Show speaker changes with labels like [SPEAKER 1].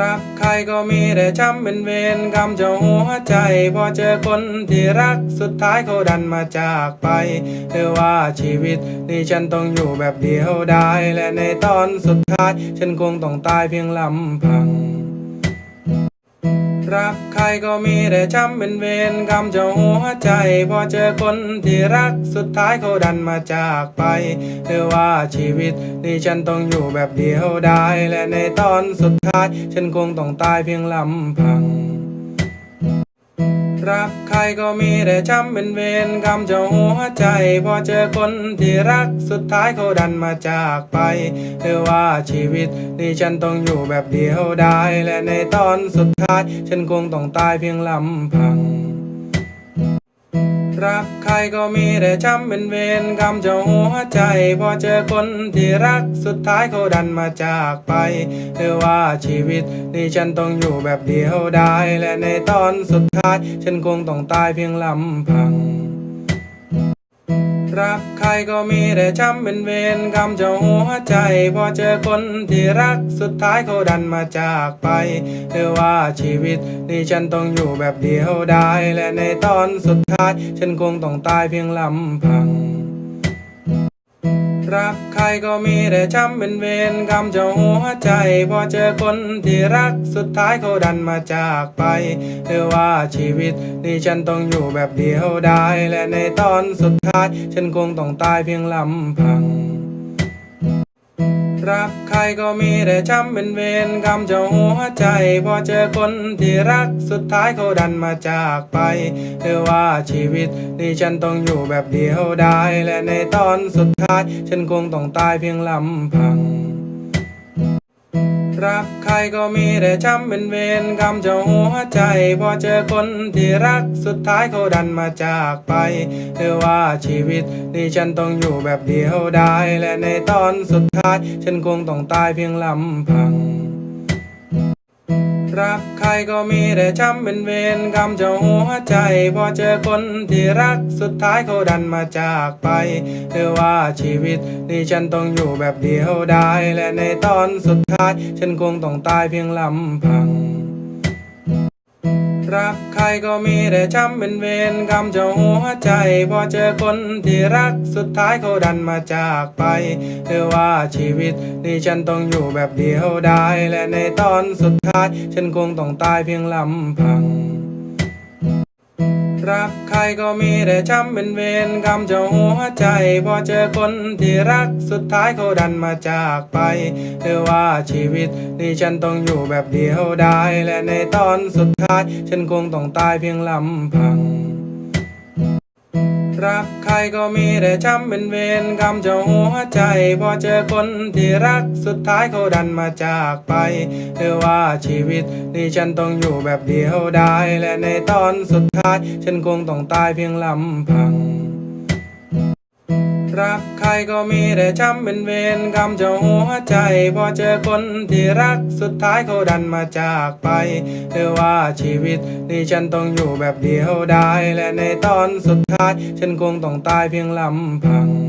[SPEAKER 1] รักใครก็มีแต่ช้ำเป็นเวรกรรมเจ้าหัวใจ พอเจอคนที่รักสุดท้ายเขาดันมาจากไปเรือว่าชีวิตนี้ฉันต้องอยู่แบบเดียวได้และในตอนสุดท้าย ฉันคงต้องตายเพียงลำพัง รักใครก็มีแต่ช้ำเป็นเวรกรรมเจ้าหัวใจ พอเจอคนที่รักสุดท้ายเขาดันมาจากไปเรือว่าชีวิตนี้ฉันต้องอยู่แบบเดียวได้และในตอนสุดท้าย ฉันคงต้องตายเพียงลำพัง รักใครก็มีแต่ช้ำเป็นเวรกรรมเจ้าหัวใจ พอเจอคนที่รักสุดท้ายเขาดันมาจากไปหรือว่าชีวิตนี้ฉันต้องอยู่แบบเดียวได้และในตอนสุดท้าย ฉันคงต้องตายเพียงลำพัง รักใครก็มีแต่ช้ำเป็นเวรกรรมเจ้าหัวใจ พอเจอคนที่รักสุดท้ายเขาดันมาจากไปเรือว่าชีวิตนี้ฉันต้องอยู่แบบเดียวได้และในตอนสุดท้าย ฉันคงต้องตายเพียงลำพัง รักใครก็มีแต่ช้ำเป็นเวรกรรมเจ้าหัวใจ พอเจอคนที่รักสุดท้ายเขาดันมาจากไปเรือว่าชีวิตนี้ฉันต้องอยู่แบบเดียวได้และในตอนสุดท้าย ฉันคงต้องตายเพียงลำพัง รักใครก็มีแต่ช้ำเป็นเวรกรรมเจ้าหัวใจ พอเจอคนที่รักสุดท้ายเขาดันมาจากไปเรอว่าชีวิตนี้ฉันต้องอยู่แบบเดียวได้และในตอนสุดท้าย ฉันคงต้องตายเพียงลำพัง รักใครก็มีแต่ช้ำเป็นเวรกรรมเจ้าหัวใจ พอเจอคนที่รักสุดท้ายเขาดันมาจากไปหรือว่าชีวิตนี้ฉันต้องอยู่แบบเดียวได้และในตอนสุดท้าย ฉันคงต้องตายเพียงลำพัง รักใครก็มีแต่ช้ำเป็นเวรกรรมเจ้าหัวใจ พอเจอคนที่รักสุดท้ายเขาดันมาจากไปเรือว่าชีวิตนี้ฉันต้องอยู่แบบเดียวได้และในตอนสุดท้าย ฉันคงต้องตายเพียงลำพัง รักใครก็มีแต่ช้ำเป็นเวรกรรมเจ้าหัวใจ พอเจอคนที่รักสุดท้ายเขาดันมาจากไปเรือว่าชีวิตนี้ฉันต้องอยู่แบบเดียวได้และในตอนสุดท้าย ฉันคงต้องตายเพียงลำพัง รักใครก็มีแต่ช้ำเป็นเวรกรรมเจ้าหัวใจ พอเจอคนที่รักสุดท้ายเขาดันมาจากไปเรือว่าชีวิตนี้ฉันต้องอยู่แบบเดียวได้และในตอนสุดท้าย ฉันคงต้องตายเพียงลำพัง รักใครก็มีแต่ช้ำเป็นเวรกรรมเจ้าหัวใจ พอเจอคนที่รักสุดท้ายเขาดันมาจากไปเรือว่าชีวิตนี้ฉันต้องอยู่แบบเดียวได้และในตอนสุดท้าย ฉันคงต้องตายเพียงลำพัง รักใครก็มีแต่ช้ำเป็นเวรกรรมเจ้าหัวใจ พอเจอคนที่รักสุดท้ายเขาดันมาจากไปเรือว่าชีวิตนี้ฉันต้องอยู่แบบเดียวได้และในตอนสุดท้าย ฉันคงต้องตายเพียงลำพัง รักใครก็มีแต่ช้ำเป็นเวรกรรมเจ้าหัวใจ พอเจอคนที่รักสุดท้ายเขาดันมาจากไปเรือว่าชีวิตนี้ฉันต้องอยู่แบบเดียวได้และในตอนสุดท้าย ฉันคงต้องตายเพียงลำพัง